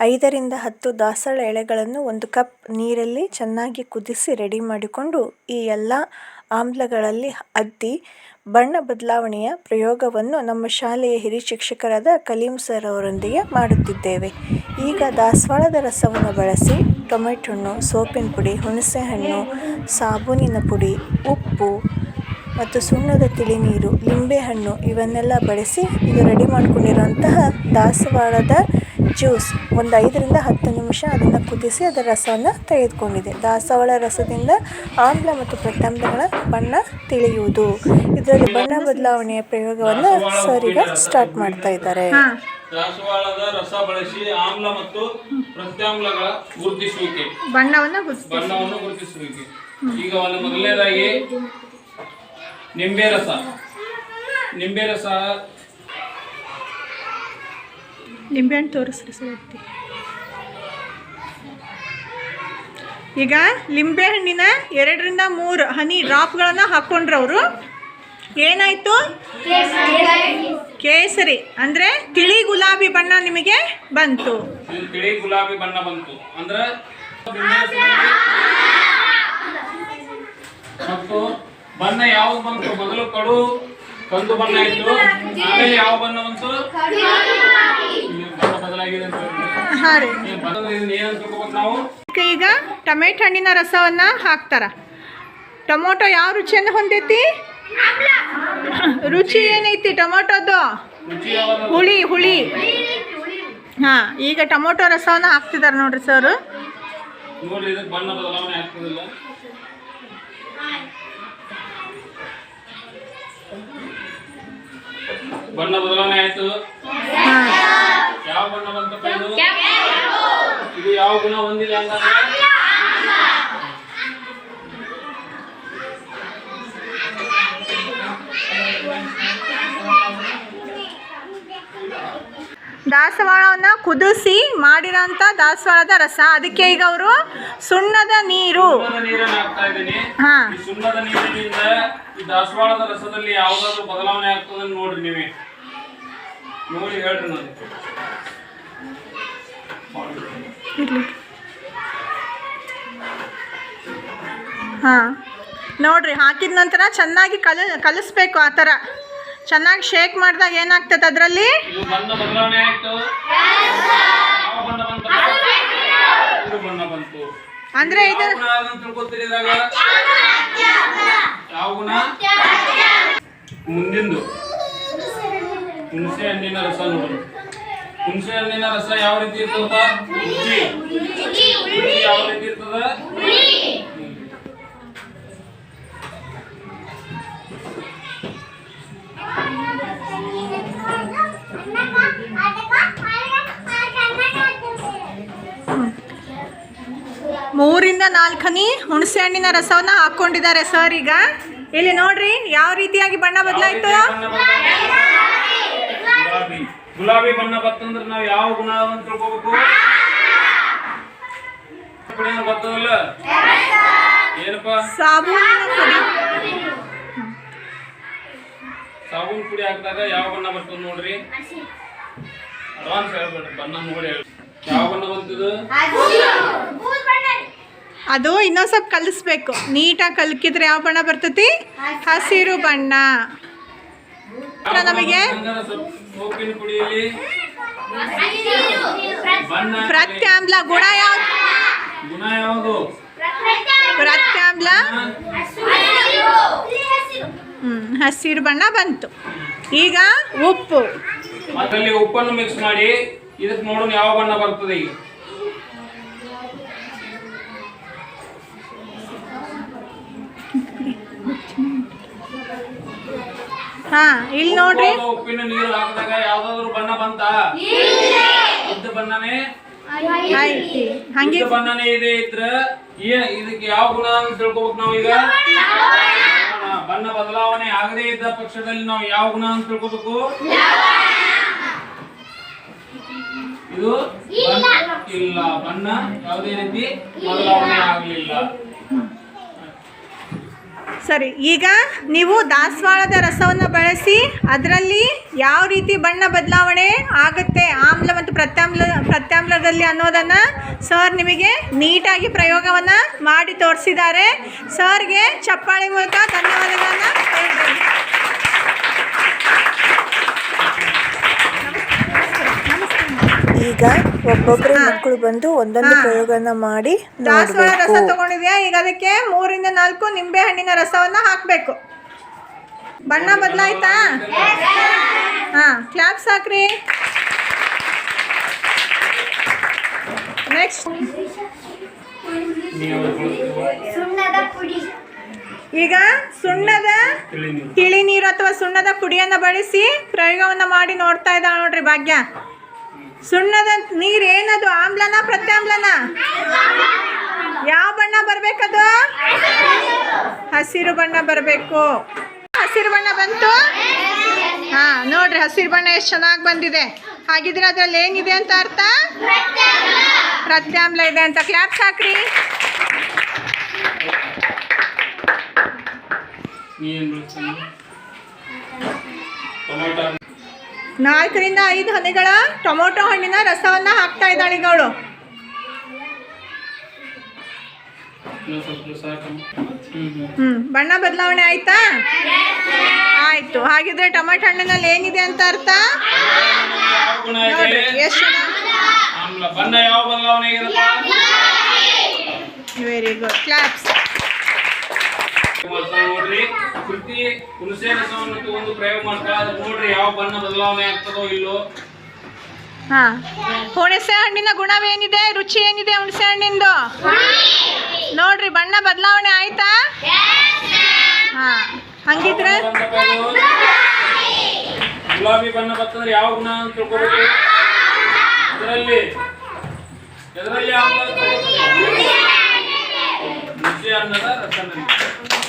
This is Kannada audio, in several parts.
ಐದರಿಂದ ಹತ್ತು ದಾಸವಾಳ ಎಳೆಗಳನ್ನು ಒಂದು ಕಪ್ ನೀರಲ್ಲಿ ಚೆನ್ನಾಗಿ ಕುದಿಸಿ ರೆಡಿ ಮಾಡಿಕೊಂಡು ಈ ಎಲ್ಲ ಆಮ್ಲಗಳಲ್ಲಿ ಅದ್ದಿ ಬಣ್ಣ ಬದಲಾವಣೆಯ ಪ್ರಯೋಗವನ್ನು ನಮ್ಮ ಶಾಲೆಯ ಹಿರಿಯ ಶಿಕ್ಷಕರಾದ ಕಲೀಂ ಸರ್ ಅವರೊಂದಿಗೆ ಮಾಡುತ್ತಿದ್ದೇವೆ. ಈಗ ದಾಸವಾಳದ ರಸವನ್ನು ಬಳಸಿ ಟೊಮೆಟೊ ಹಣ್ಣು, ಸೋಪಿನ ಪುಡಿ ಹುಣಸೆಹಣ್ಣು ಸಾಬೂನಿನ ಪುಡಿ, ಉಪ್ಪು ಮತ್ತು ಸುಣ್ಣದ ತಿಳಿನೀರು ಲಿಂಬೆಹಣ್ಣು ಇವನ್ನೆಲ್ಲ ಬಳಸಿ ಇದು ರೆಡಿ ಮಾಡಿಕೊಂಡಿರುವಂತಹ ದಾಸವಾಳದ ಜ್ಯೂಸ್. ಒಂದು ಐದರಿಂದ ಹತ್ತು ನಿಮಿಷ ಅದನ್ನು ಕುದಿಸಿ ಅದರ ರಸವನ್ನು ತೆಗೆದುಕೊಂಡಿದೆ. ದಾಸವಾಳ ರಸದಿಂದ ಆಮ್ಲ ಮತ್ತು ಪ್ರತ್ಯಾಮ್ಲಗಳ ಬಣ್ಣ ತಿಳಿಯುವುದು. ಇದರಲ್ಲಿ ಬಣ್ಣ ಬದಲಾವಣೆಯ ಪ್ರಯೋಗವನ್ನು ಸರ್ ಈಗ ಸ್ಟಾರ್ಟ್ ಮಾಡ್ತಾ ಇದ್ದಾರೆ. ದಾಸವಾಳದ ರಸ ಬಳಸಿ ಆಮ್ಲ ಮತ್ತು ಪ್ರತ್ಯಾಮ್ಲಗಳ ಗುರುತಿಸುವಿಕೆ. ಬಣ್ಣವನ್ನು ಬಣ್ಣವನ್ನು ಗುರುತಿಸುವಿಕೆ. ಈಗ ಒಂದು ಮೊದಲನೇದಾಗಿ ನಿಂಬೆ ರಸ. ನಿಂಬೆ ರಸ ನಿಂಬೆಹಣ್ಣು ತೋರಿಸ್ರಿ ಸರ್ ಈಗ ಲಿಂಬೆಹಣ್ಣಿನ ಎರಡರಿಂದ ಮೂರು ಹನಿ ಡ್ರಾಪ್ಗಳನ್ನು ಹಾಕ್ಕೊಂಡ್ರು ಅವರು. ಏನಾಯಿತು? ಕೇಸರಿ. ಅಂದರೆ ತಿಳಿ ಗುಲಾಬಿ ಬಣ್ಣ ನಿಮಗೆ ಬಂತು. ತಿಳಿ ಗುಲಾಬಿ ಬಣ್ಣ ಬಂತು. ಅಂದ್ರೆ ಮತ್ತು ಬಣ್ಣ ಯಾವ ಬಂತು? ಮೊದಲು ಕಡು, ಕಂದು ಬಣ್ಣ ಇತ್ತು ಯಾವ ಬಣ್ಣ ಬಂತು ಇಲ್ಲಿ ಬಣ್ಣ ಬದಲಾಗಿದೆ ಅಂತ ಹೇಳ್ತಾರೆ. ಹಾಂ ರೀ. ಈಗ ಟೊಮೆಟೊ ಹಣ್ಣಿನ ರಸವನ್ನು ಹಾಕ್ತಾರ. ಟೊಮೊಟೊ ಯಾವ ರುಚಿಯನ್ನು ಹೊಂದೈತಿ? ರುಚಿ ಏನೈತಿ ಟೊಮೊಟೊದು? ಹುಳಿ ಹುಳಿ. ಹಾಂ ಈಗ ಟೊಮೊಟೊ ರಸವನ್ನು ಹಾಕ್ತಿದ್ದಾರೆ ನೋಡ್ರಿ ಸರ್. ಬಣ್ಣ ಬದಲಾವಣೆ ಆಯ್ತು. ಹಾಂ. ಯಾವ ಬಣ್ಣ ಬಂತಪ್ಪ ಇದು ಇದು ಯಾವ ಗುಣ ಹೊಂದಿಲ್ಲ ಅಂತಂದ್ರೆ ದಾಸವಾಳವನ್ನು ಕುದಿಸಿ ಮಾಡಿರೋಂಥ ದಾಸವಾಳದ ರಸ. ಅದಕ್ಕೆ ಈಗ ಅವರು ಸುಣ್ಣದ ನೀರು. ಸುಣ್ಣದ ನೀರಿನಿಂದ ಈ ದಾಸವಾಳದ ರಸದಲ್ಲಿ ಯಾವ್ದಾದ್ರು ಬದಲಾವಣೆ ಆಗ್ತದೆ ನೋಡ್ರಿ ನೀವೇ. ನೋಡಿ ಹೇಳ್ರಿ ನಾನು. ಹಾಂ. ನೋಡ್ರಿ ಹಾಕಿದ ನಂತರ ಚೆನ್ನಾಗಿ ಕಲ ಕಲಿಸ್ಬೇಕು ಆ ಥರ. ಚೆನ್ನಾಗಿ ಶೇಕ್ ಮಾಡಿದಾಗ ಏನಾಗ್ತದೆ ಅದರಲ್ಲಿ? ಅಂದ್ರೆ ಇದು ಮುಂದಿಂದು. ಹುಣಸೆ ಹಣ್ಣಿನ ರಸ ನೋಡೋಣ ಹುಣಸೆ ಹಣ್ಣಿನ ರಸ ಯಾವ ರೀತಿ ಇರ್ತದ? ಯಾವ ರೀತಿ ಇರ್ತದ? ಮೂರಿಂದ ನಾಲ್ಕು ಹನಿ ಹುಣಸೆ ಹಣ್ಣಿನ ರಸವನ್ನ ಹಾಕೊಂಡಿದ್ದಾರೆ ಸರ್ ಈಗ. ಇಲ್ಲಿ ನೋಡ್ರಿ ಯಾವ ರೀತಿಯಾಗಿ ಬಣ್ಣ ಬದಲಾಯಿತು ಯಾವ ರೀತಿ ಬಣ್ಣ ಬದಲಾವಣೆ? ಗುಲಾಬಿ ಬಣ್ಣ ಬತ್ತಂದ್ರೆ ನಾವು ಯಾವ ಗುಣ ಅಂತ ತಿಳ್ಕೋಬೇಕು? ಬರ್ತದಲ್ಲ ಏನಪ್ಪ? ಸಾಬೂನ್ ಪುಡಿ ಹಾಕಿದಾಗ ಯಾವ ಬಣ್ಣ ಬರ್ತದೆ ನೋಡ್ರಿ? ಅಡ್ವಾನ್ಸ್ ಹೇಳ್ಬೇಡ್ರಿ, ಬಣ್ಣ ನೋಡಿ ಯಾವ ಬಣ್ಣ ಅದು ಇನ್ನೊಂದ್ ಸ್ವಲ್ಪ ಕಲಿಸ್ಬೇಕು. ನೀಟಾಗಿ ಕಲ್ಕಿದ್ರೆ ಯಾವ ಬಣ್ಣ ಬರ್ತತಿ? ಹಸಿರು ಬಣ್ಣ. ನಮಗೆ? ಪ್ರತ್ಯಾಮ್ಲ ಗುಣ ಯಾವ್ದು? ಪ್ರತ್ಯಾಮ್ಲ? ಹಸಿರು ಬಣ್ಣ ಬಂತು. ಈಗ ಉಪ್ಪು. ಅದರಲ್ಲಿ ಉಪ್ಪನ್ನು ಮಿಕ್ಸ್ ಮಾಡಿ, ಇದಕ್ಕೆ ನೋಡೋಣ ಯಾವ ಬಣ್ಣ ಬರ್ತದೆ ಈಗ. ಹಾ ಇಲ್ಲಿ ನೋಡ್ರಿ. ಉಪ್ಪಿನ ನೀರು ಹಾಕಿದಾಗ ಯಾವ್ದಾದ್ರು ಬಣ್ಣ ಬಂತ? ಇದ್ದ ಬಣ್ಣನೇ? ಐತಿ ಹಂಗೆ ಬಣ್ಣನೇ ಇದೆ ಇದ್ರ? ಇದಕ್ಕೆ ಯಾವ ಗುಣ ಅಂತ ತಿಳ್ಕೊಬೇಕು ನಾವು ಈಗ ಬಣ್ಣ. ಬಣ್ಣ ಬದಲಾವಣೆ ಆಗದೇ ಇದ್ದ ಪಕ್ಷದಲ್ಲಿ ನಾವು ಯಾವ ಗುಣ ಅಂತ ತಿಳ್ಕೊಬೇಕು? ಇದು ಬಣ್ಣ ಇಲ್ಲ. ಬಣ್ಣ ಯಾವುದೇ ರೀತಿ ಬದಲಾವಣೆ ಆಗಲಿಲ್ಲ. ಸರಿ ಈಗ ನೀವು ದಾಸವಾಳದ ರಸವನ್ನು ಬಳಸಿ ಅದರಲ್ಲಿ ಯಾವ ರೀತಿ ಬಣ್ಣ ಬದಲಾವಣೆ ಆಗುತ್ತೆ ಆಮ್ಲ ಮತ್ತು ಪ್ರತ್ಯಾಮ್ಲ ಪ್ರತ್ಯಾಮ್ಲದಲ್ಲಿ ಅನ್ನೋದನ್ನು ಸರ್ ನಿಮಗೆ ನೀಟಾಗಿ ಪ್ರಯೋಗವನ್ನು ಮಾಡಿ ತೋರಿಸಿದ್ದಾರೆ. ಸರ್ಗೆ ಚಪ್ಪಾಳೆ ಮೂಲಕ ಧನ್ಯವಾದಗಳನ್ನು ಈಗ ಒಬ್ಬೊಬ್ಬರೇ. ಮಕ್ಕಳು ಬಂದು ಒಂದೊಂದು. ಪ್ರಯೋಗನ ಮಾಡಿ ದಾಸವಾಳ ರಸ ತಗೊಂಡಿದ್ಯಾ? ಈಗ ಅದಕ್ಕೆ ಮೂರಿಂದ ನಾಲ್ಕು ನಿಂಬೆ ಹಣ್ಣಿನ ರಸವನ್ನ ಹಾಕಬೇಕು. ಬಣ್ಣ ಬದಲಾಯ್ತಾ? ಹಾ ಕ್ಲಾಪ್ಸ್ ಹಾಕ್ರಿ ನೆಕ್ಸ್ಟ್ ಸುಣ್ಣದ ಪುಡಿ. ಈಗ ಸುಣ್ಣದ ತಿಳಿ ತಿಳಿ ನೀರು ಅಥವಾ ಸುಣ್ಣದ ಪುಡಿಯನ್ನ ಬಳಸಿ ಪ್ರಯೋಗವನ್ನ ಮಾಡಿ ನೋಡ್ತಾ ಇದ್ದಾಳೆ ನೋಡ್ರಿ ಭಾಗ್ಯ. ಸುಣ್ಣದ ನೀರು ಏನದು? ಆಮ್ಲನ, ಪ್ರತ್ಯಾಮ್ಲನ? ಯಾವ ಬಣ್ಣ ಬರಬೇಕದು? ಹಸಿರು ಬಣ್ಣ ಬರಬೇಕು. ಹಸಿರು ಬಣ್ಣ ಬಂತು? ಹಾ, ನೋಡ್ರಿ, ಹಸಿರು ಬಣ್ಣ ಎಷ್ಟು ಚೆನ್ನಾಗಿ ಬಂದಿದೆ. ಹಾಗಿದ್ರೆ ಅದ್ರಲ್ಲಿ ಏನಿದೆ ಅಂತ ಅರ್ಥ? ಪ್ರತ್ಯಾಮ್ಲ ಇದೆ ಅಂತ. ಕ್ಲಾಪ್ ಹಾಕ್ರಿ ಟೊಮೊಟೊ ನಾಲ್ಕರಿಂದ ಐದು ಹನಿಗಳ ಟೊಮೊಟೊ ಹಣ್ಣಿನ ರಸವನ್ನ ಹಾಕ್ತಾ ಇದ್ದಾಳೆ ಈಗ ಅವಳು ಹ್ಞೂ ಹ್ಮ್ ಬಣ್ಣ ಬದಲಾವಣೆ ಆಯ್ತಾ? ಆಯ್ತು ಹಾಗಿದ್ರೆ ಟೊಮೆಟೊ ಹಣ್ಣಿನಲ್ಲಿ ಏನಿದೆ ಅಂತ ಅರ್ಥ? ನೋಡ್ರಿ ಎಷ್ಟು ವೆರಿ ಗುಡ್ ಕ್ಲಾಪ್ಸ್ ನೋಡ್ರಿ. ಕೃತಿ ಹುಣಸೆ ರಸವನ್ನು ತಗೊಂಡು ಪ್ರಯೋಗ ಮಾಡ್ತಾ ಅದ್ರ ನೋಡ್ರಿ ಯಾವ ಬಣ್ಣ ಬದಲಾವಣೆ ಆಗ್ತದೋ ಇಲ್ಲೋ. ಹಾ. ಹುಣಸೆ ಹಣ್ಣಿನ ಗುಣವೇನಿದೆ? ರುಚಿ ಏನಿದೆ ಹುಣಸೆ ಹಣ್ಣಿಂದು? ನೋಡ್ರಿ ಬಣ್ಣ ಬದಲಾವಣೆ ಆಯ್ತಾ? ಹಾ. ಹಂಗಿದ್ರೆ? ಗುಲಾಬಿ ಬಣ್ಣ ಬರ್ತಂದ್ರೆ ಯಾವ ಗುಣ ಅಂತ ತಿಳ್ಕೊಬೇಕು? ಎದರಲ್ಲಿ ಆಮ್ಲ ರುಚಿ ಅನ್ನದ ರಸನಲ್ಲಿ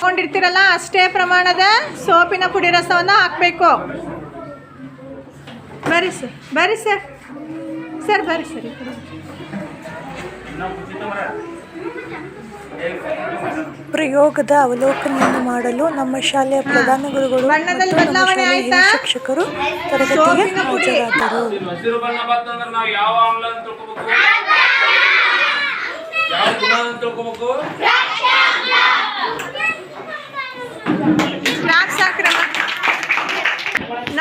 ಕೊಂಡಿರ್ತೀರಲ್ಲ ಅಷ್ಟೇ ಪ್ರಮಾಣದ ಸೋಪಿನ ಪುಡಿ ರಸವನ್ನು ಹಾಕಬೇಕು. ಬರ್ರಿ ಸರ್ ಬರ್ರಿ ಸರ್. ಸರ್ ಬರ್ರಿ ಸರ್ ಪ್ರಯೋಗದ ಅವಲೋಕನವನ್ನು ಮಾಡಲು ನಮ್ಮ ಶಾಲೆಯ ಪ್ರಧಾನ ಗುರುಗಳು ಶಿಕ್ಷಕರು ತರಗತಿಗೆ. ಹಾಜರಾದರು. ಯಾವ ಆಮ್ಲ ತಿಳ್ಕೊಬೇಕು?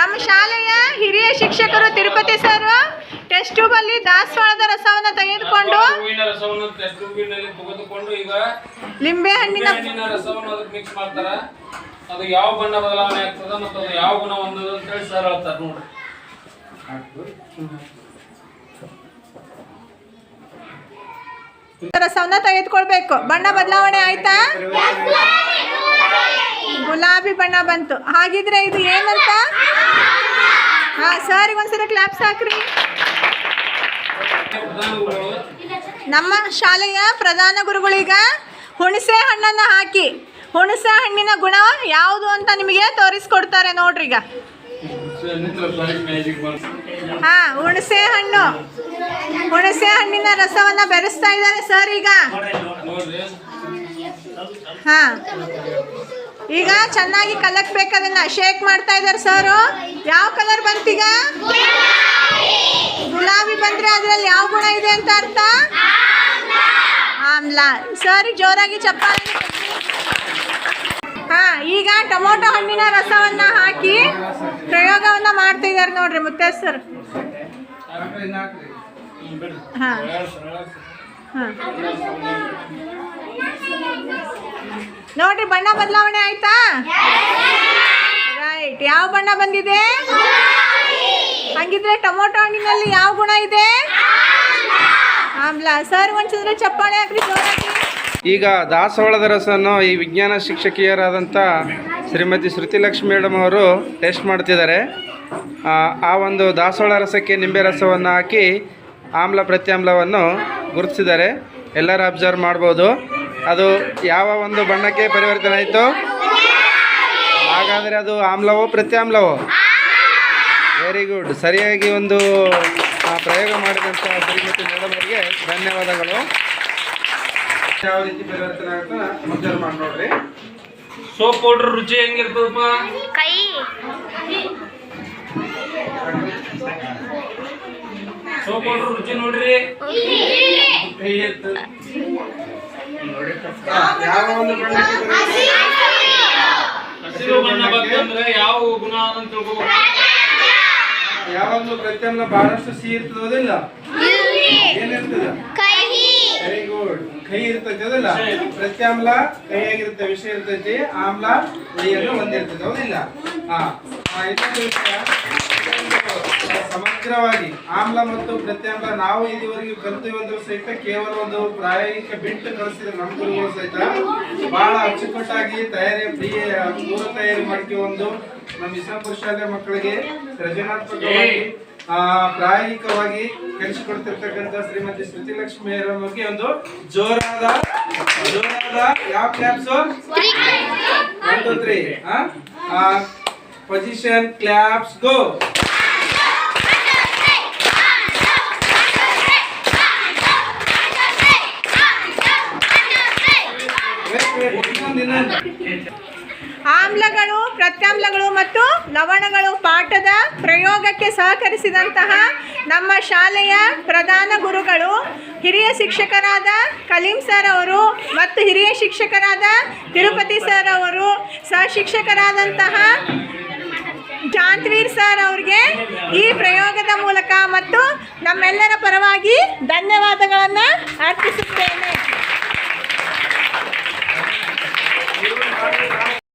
ನಮ್ಮ ಶಾಲೆಯ ಹಿರಿಯ ಶಿಕ್ಷಕರು ತಿರುಪತಿ ಸರ್ ಟೆಸ್ಟ್ ಟ್ಯೂಬ್ ಅಲ್ಲಿ ದಾಸವಾಳದ ರಸವನ್ನು ತೆಗೆದುಕೊಂಡು ಹೂವಿನ ರಸವನ್ನು ಟೆಸ್ಟ್ ಟ್ಯೂಬಿನಲ್ಲಿ ತೆಗೆದುಕೊಂಡು ಈಗ ಲಿಂಬೆ ಹಣ್ಣಿನ ಹಣ್ಣಿನ ರಸವನ್ನು ಅದಕ್ಕೆ ಮಿಕ್ಸ್ ಮಾಡ್ತಾರ. ಅದು ಯಾವ ಬಣ್ಣ ಬದಲಾವಣೆ ಆಗ್ತದ ಮತ್ತು ಅದು ಯಾವ ಗುಣ ಹೊಂದದ ಅಂತ ಹೇಳಿ ಸರ್ ಹೇಳ್ತಾರೆ ನೋಡ್ರಿ. ರಸವನ್ನ ತೆಗೆದುಕೊಳ್ಬೇಕು. ಬಣ್ಣ ಬದಲಾವಣೆ ಆಯ್ತಾ? ಗುಲಾಬಿ ಬಣ್ಣ ಬಂತು. ಹಾಗಿದ್ರೆ ಇದು ಏನಂತ? ಹಾ, ಸರ್, ಒಂದ್ಸಲ ಕ್ಲಾಪ್ಸ್ ಹಾಕ್ರಿ. ನಮ್ಮ ಶಾಲೆಯ ಪ್ರಧಾನ ಗುರುಗಳೀಗ ಹುಣಸೆ ಹಣ್ಣನ್ನು ಹಾಕಿ. ಹುಣಸೆ ಹಣ್ಣಿನ ಗುಣ ಯಾವುದು ಅಂತ ನಿಮಗೆ ತೋರಿಸ್ಕೊಡ್ತಾರೆ ನೋಡ್ರಿ ಈಗ. ಹಾ, ಹುಣಸೆ ಹಣ್ಣು. ಹುಣಸೆ ಹಣ್ಣಿನ ರಸವನ್ನ ಬೆರೆಸ್ತಾ ಇದ್ದಾರೆ ಸರ್ ಈಗ. ಹಾ. ಈಗ ಚೆನ್ನಾಗಿ ಕಲಕ್ಬೇಕು ಅದನ್ನ ಶೇಕ್ ಮಾಡ್ತಾ ಇದ್ದಾರೆ ಸರ್. ಯಾವ ಕಲರ್ ಬಂತೀಗ? ಗುಲಾಬಿ ಬಂದ್ರೆ ಅದ್ರಲ್ಲಿ ಯಾವ ಗುಣ ಇದೆ ಅಂತ ಅರ್ಥ? ಆಮ್ಲ. ಸರ್, ಜೋರಾಗಿ ಚಪ್ಪಾಳೆ. ಹಾ, ಈಗ ಟೊಮೊಟೊ ಹಣ್ಣಿನ ರಸವನ್ನ ಹಾಕಿ ಪ್ರಯೋಗವನ್ನ ಮಾಡ್ತಾ ಇದ್ದಾರೆ ನೋಡ್ರಿ ಮುತ್ತೆ ಸರ್ ಹಾ. ಹಾ. ನೋಡ್ರಿ ಬಣ್ಣ ಬದಲಾವಣೆ ಆಯ್ತಾ? ರೈಟ್ ಯಾವ ಬಣ್ಣ ಬಂದಿದೆ? ಹಂಗಿದ್ರೆ ಟೊಮೊಟೊ ಹಣ್ಣಿನಲ್ಲಿ ಯಾವ ಗುಣ ಇದೆ? ಆಮ್ಲ. ಸರ್ ಒಂಚಿದ್ರೆ ಚಪ್ಪಾಳೆ ಹಾಕ್ರಿ ಈಗ ದಾಸವಾಳದ ರಸವನ್ನು ಈ ವಿಜ್ಞಾನ ಶಿಕ್ಷಕಿಯರಾದಂಥ ಶ್ರೀಮತಿ ಶ್ರುತಿಲಕ್ಷ್ಮಿ ಮೇಡಮ್ ಅವರು ಟೆಸ್ಟ್ ಮಾಡ್ತಿದ್ದಾರೆ. ಆ ಒಂದು ದಾಸವಾಳ ರಸಕ್ಕೆ ನಿಂಬೆ ರಸವನ್ನು ಹಾಕಿ ಆಮ್ಲ ಪ್ರತ್ಯಾಮ್ಲವನ್ನು ಗುರುತಿಸಿದ್ದಾರೆ. ಎಲ್ಲರೂ ಅಬ್ಸರ್ವ್ ಮಾಡ್ಬೋದು. ಅದು ಯಾವ ಒಂದು ಬಣ್ಣಕ್ಕೆ ಪರಿವರ್ತನೆ ಆಯಿತು ಹಾಗಾದರೆ ಅದು ಆಮ್ಲವೋ ಪ್ರತ್ಯಾಮ್ಲವೋ? ವೆರಿ ಗುಡ್ ಸರಿಯಾಗಿ ಒಂದು ಆ, ಪ್ರಯೋಗ ಮಾಡಿದಂಥ ಶ್ರೀಮತಿ ಮೇಡಮ್ ಅವರಿಗೆ ಧನ್ಯವಾದಗಳು. ಯಾವ ರೀತಿ ಪರಿವರ್ತನೆ ಆಗುತ್ತೆ ಅಬ್ಸರ್ವ್ ಮಾಡಿ ನೋಡ್ರಿ. ಸೋಪ್ ಪೌಡರ್ ರುಚಿ ಹೆಂಗಿರ್ತದಪ್ಪ? ಕೈ. ಸೋಪ್ ಪೌಡ್ರ್ ರುಚಿ ನೋಡ್ರಿ. ಹಸಿರು ಬಣ್ಣ ಬಂತಂದ್ರೆ ಯಾವ ಗುಣ ಅಂತ ತಿಳ್ಕೊಬೇಕು ಯಾವಾಗಲೂ ಪ್ರತ್ಯಾಮ್ಲ ಬಹಳಷ್ಟು ಸಿಹಿ ಇರ್ತದಿಲ್ಲ ಏನಿರ್ತದ? ವೆರಿ ಗುಡ್ ಕಹಿ ಇರ್ತೈತಿ ಅದಲ್ಲ? ಪ್ರತ್ಯಾಮ್ಲ ಕಹಿಯಾಗಿರುತ್ತೆ ವಿಷ ಇರ್ತೈತಿ ಆಮ್ಲ ಕೈಯಲ್ಲಿ ಹೊಂದಿರ್ತೈತಿ ಹೌದಿಲ್ಲ? ಹಾ. ಇದೊಂದು ವಿಷಯ. ಸಮಗ್ರವಾಗಿ ಆಮ್ಲ ಮತ್ತು ಪ್ರತ್ಯಾಮ್ಲ ನಾವು ಇದುವರೆಗೆ ಕಲ್ತೀವಂದ್ರೂ ಸಹಿತ ಕೇವಲ ಒಂದು ಪ್ರಾಯೋಗಿಕ ಬಿಟ್ಟು ಕಳಿಸಿದ ನಮ್ಮ ಗುರುಗಳು ಸಹಿತ ಬಹಳ ಅಚ್ಚುಕಟ್ಟಾಗಿ ತಯಾರಿ ಪ್ರಿಯ ಪೂರ್ವ ತಯಾರಿ ಮಾಡ್ಕೊಂಡು ನಮ್ಮ ಇಸ್ಲಾಂಪುರ ಶಾಲೆ ಮಕ್ಕಳಿಗೆ ಸೃಜನಾತ್ಮಕವಾಗಿ ಆ, ಪ್ರಾಯೋಗಿಕವಾಗಿ ಕಲಿಸಿಕೊಡ್ತಿರ್ತಕ್ಕಂಥ ಶ್ರೀಮತಿ ಶ್ರುತಿ ಲಕ್ಷ್ಮಿ ಬಗ್ಗೆ ಒಂದು ಜೋರಾದ ಜೋರಾದ ಯಾವ claps one two three position claps go ಇನ್ನೊಂದು ಇನ್ನೊಂದು ಆಮ್ಲಗಳು ಪ್ರತ್ಯಾಮ್ಲಗಳು ಮತ್ತು ಲವಣಗಳು ಪಾಠದ ಪ್ರಯೋಗಕ್ಕೆ ಸಹಕರಿಸಿದಂತಹ ನಮ್ಮ ಶಾಲೆಯ ಪ್ರಧಾನ ಗುರುಗಳು, ಹಿರಿಯ ಶಿಕ್ಷಕರಾದ ಕಲೀಂ ಸರ್ ಅವರು ಮತ್ತು ಹಿರಿಯ ಶಿಕ್ಷಕರಾದ ತಿರುಪತಿ ಸರ್ ಅವರು ಸಹ ಶಿಕ್ಷಕರಾದಂತಹ ಜಾಂತ್ವೀರ್ ಸರ್ ಅವ್ರಿಗೆ ಈ ಪ್ರಯೋಗದ ಮೂಲಕ ಮತ್ತು ನಮ್ಮೆಲ್ಲರ ಪರವಾಗಿ ಧನ್ಯವಾದಗಳನ್ನು ಅರ್ಪಿಸುತ್ತೇನೆ.